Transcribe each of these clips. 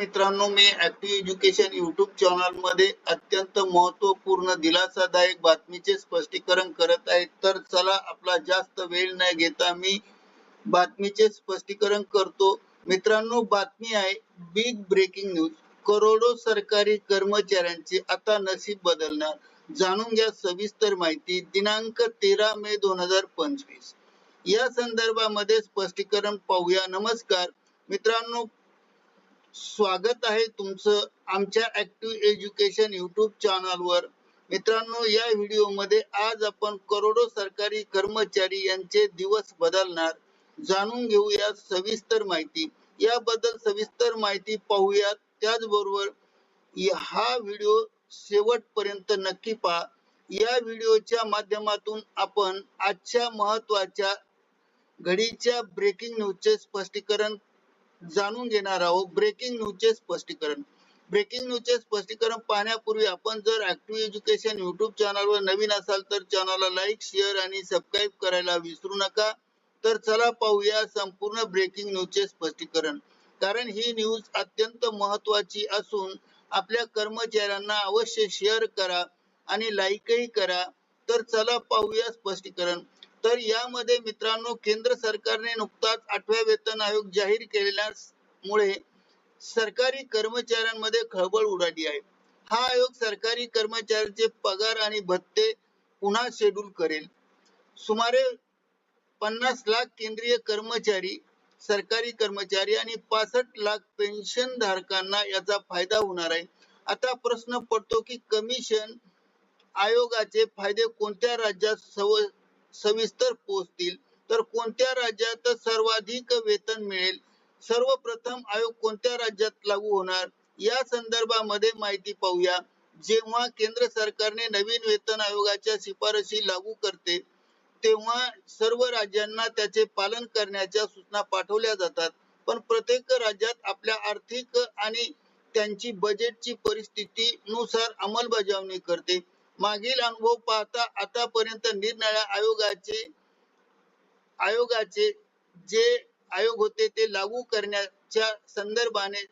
मित्रांनो मी active education YouTube चॅनलमध्ये अत्यंत महत्त्वपूर्ण दिलासादायक बातमीचे स्पष्टीकरण करत आहे. तर चला आपला जास्त वेळ न घेता मी बातमीचे स्पष्टीकरण करतो. मित्रांनो बातमी आहे बिग ब्रेकिंग न्यूज करोडो सरकारी कर्मचाऱ्यांचे आता नशीब बदलणार. जाणून घ्या सविस्तर माहिती. दिनांक तेरा मे दोन हजार पंचवीस. या संदर्भामध्ये स्पष्टीकरण पाहूया. नमस्कार. मित्रांनो स्वागत आहे तुमचं आमच्या ऍक्टिव्ह एज्युकेशन युट्यूब चॅनलवर मित्रांनो या व्हिडिओमध्ये आज आपण करोडो सरकारी कर्मचारी यांचे दिवस बदलणार. जाणून घेऊया सविस्तर माहिती. याबद्दल सविस्तर माहिती पाहूयात. त्याचबरोबर हा व्हिडिओ शेवटपर्यंत नक्की पहा. या व्हिडिओच्या माध्यमातून आपण आजच्या महत्त्वाच्या घडीच्या ब्रेकिंग न्यूजचे स्पष्टीकरण जाणून घेणार आहोत. ब्रेकिंग न्यूजचे स्पष्टीकरण. ब्रेकिंग न्यूजचे स्पष्टीकरण पाहण्यापूर्वी आपण जर ऍक्टिव्ह एज्युकेशन युट्यूब चॅनलवर नवीन असाल तर चॅनलला लाईक शेअर आणि सबस्क्राईब करायला विसरू नका. तर चला पाहूया संपूर्ण ब्रेकिंग न्यूजचे स्पष्टीकरण. कारण ही न्यूज अत्यंत महत्वाची असून आपल्या कर्मचाऱ्यांना अवश्य शेअर करा आणि लाईकही करा. तर चला पाहूया स्पष्टीकरण. तर यामध्ये मित्रांनो केंद्र सरकारने नुकताच आठव्या वेतन आयोग जाहीर केलेल्यामुळे सरकारी कर्मचाऱ्यांमध्ये खळबळ उडाली आहे. हा आयोग सरकारी कर्मचाऱ्यांचे पगार आणि भत्ते पुन्हा शेड्यूल करेल. सुमारे पन्नास लाख केंद्रीय कर्मचारी सरकारी कर्मचारी आणि पासष्ट लाख पेन्शन धारकांना याचा फायदा होणार आहे. आता प्रश्न पडतो की कमिशन आयोगाचे फायदे कोणत्या राज्यात सव सविस्तर पोहोचतील तर कोणत्या राज्यात सर्वाधिक वेतन मिळेल? सर्वप्रथम आयोग कोणत्या राज्यात लागू होणार? या संदर्भामध्ये माहिती पाहूया. जेव्हा केंद्र सरकारने नवीन वेतन आयोगाच्या शिफारशी लागू करते तेव्हा सर्व राज्यांना त्याचे पालन करण्याच्या सूचना पाठवल्या जातात. पण प्रत्येक राज्यात आपल्या आर्थिक आणि त्यांची बजेटची परिस्थिती नुसार अंमलबजावणी करते. मागील अनुभव पाहता आतापर्यंत निरनिराळ्या आयोगाचे आयोगाचे जे आयोग होते ते लागू करण्याच्या संदर्भाने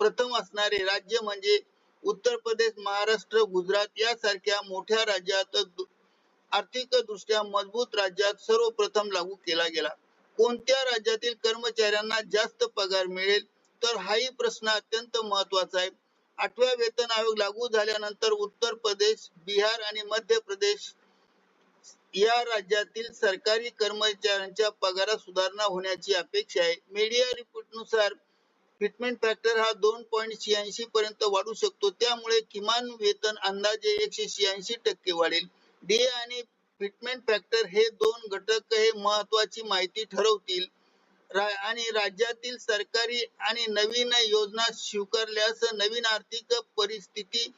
प्रथम असणारे राज्य म्हणजे उत्तर प्रदेश महाराष्ट्र गुजरात यासारख्या मोठ्या राज्यात आर्थिक दृष्ट्या मजबूत राज्यात सर्वप्रथम लागू केला गेला. कोणत्या राज्यातील कर्मचाऱ्यांना जास्त पगार मिळेल? तर हाही प्रश्न अत्यंत महत्त्वाचा आहे. आठव्या वेतन आयोग लागू झाल्यानंतर उत्तर प्रदेश बिहार आणि मध्य प्रदेश या राज्यातील सरकारी कर्मचाऱ्यांच्या पगारात सुधारणा होण्याची अपेक्षा आहे. मीडिया रिपोर्टनुसार फिटमेंट फॅक्टर हा दोन पॉईंट शहाऐंशी पर्यंत वाढू शकतो. त्यामुळे किमान वेतन अंदाजे एकशे शहाऐंशी टक्के वाढेल. डी आणि फिटमेंट फॅक्टर हे दोन घटक हे महत्वाची माहिती ठरवतील. आणि राज्यातील सरकारी आणि नवीन योजना स्वीकारल्यास नवीन आर्थिक परिस्थिती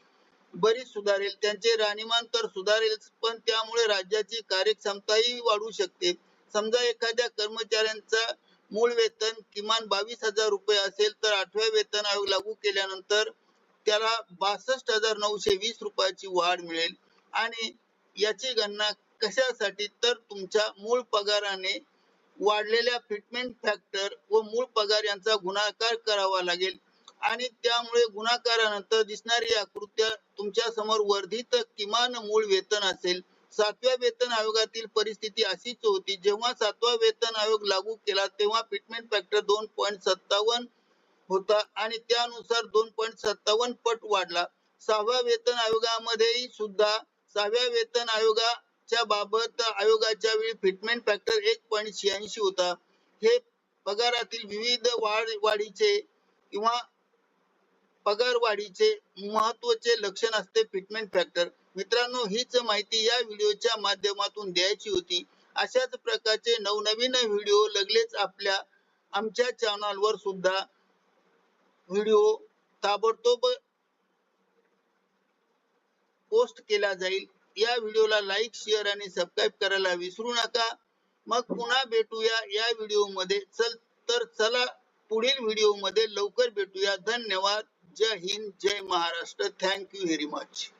बरीच सुधारेल. त्यांचे राहणीमान तर सुधारेल पण त्यामुळे राज्याची कार्यक्षमताही वाढू शकते. समजा एखाद्या कर्मचाऱ्यांचा मूळ वेतन किमान बावीस हजार रुपये असेल तर आठव्या वेतन आयोग लागू केल्यानंतर त्याला बासष्ट हजार नऊशे वीस रुपयाची वाढ मिळेल. आणि याची गणना कशासाठी? तर तुमच्या मूळ पगाराने वाढलेल्या फिटमेंट फॅक्टर व मूळ पगार यांचा गुणाकार करावा लागेल. आणि त्यामुळे गुणाकारानंतर दिसणारी आकृत्या तुमच्यासमोर वर्धित किमान मूळ वेतन असेल. सातव्या वेतन आयोगातील परिस्थिती अशीच होती. जेव्हा सातवा वेतन आयोग लागू केला तेव्हा फिटमेंट फॅक्टर दोन पॉईंट सत्तावन्न होता आणि त्यानुसार दोन पॉईंट सत्तावन्न पट वाढला. सहाव्या वेतन आयोगामध्येही सुद्धा सहाव्या वेतन आयोगा आयोगाच्या बाबत आयोगाच्या वेळी फिटमेंट फॅक्टर एक पॉईंट शहाऐंशी होता. हे पगारातील विविध वाढ वाढीचे किंवा पगार वाढीचे महत्त्वाचे लक्षण असते फिटमेंट फॅक्टर मित्रांनो हीच माहिती या व्हिडिओच्या माध्यमातून द्यायची होती. अशाच प्रकारचे नवनवीन व्हिडिओ लगेच आपल्या आमच्या चॅनल वर सुद्धा व्हिडिओ ताबडतोब पोस्ट केला जाईल. या व्हिडिओला लाईक शेअर आणि सबस्क्राईब करायला विसरू नका. मग पुन्हा भेटूया या व्हिडिओमध्ये चल तर चला पुढील व्हिडिओमध्ये लवकर भेटूया. धन्यवाद. जय हिंद जय Maharashtra. Thank you very much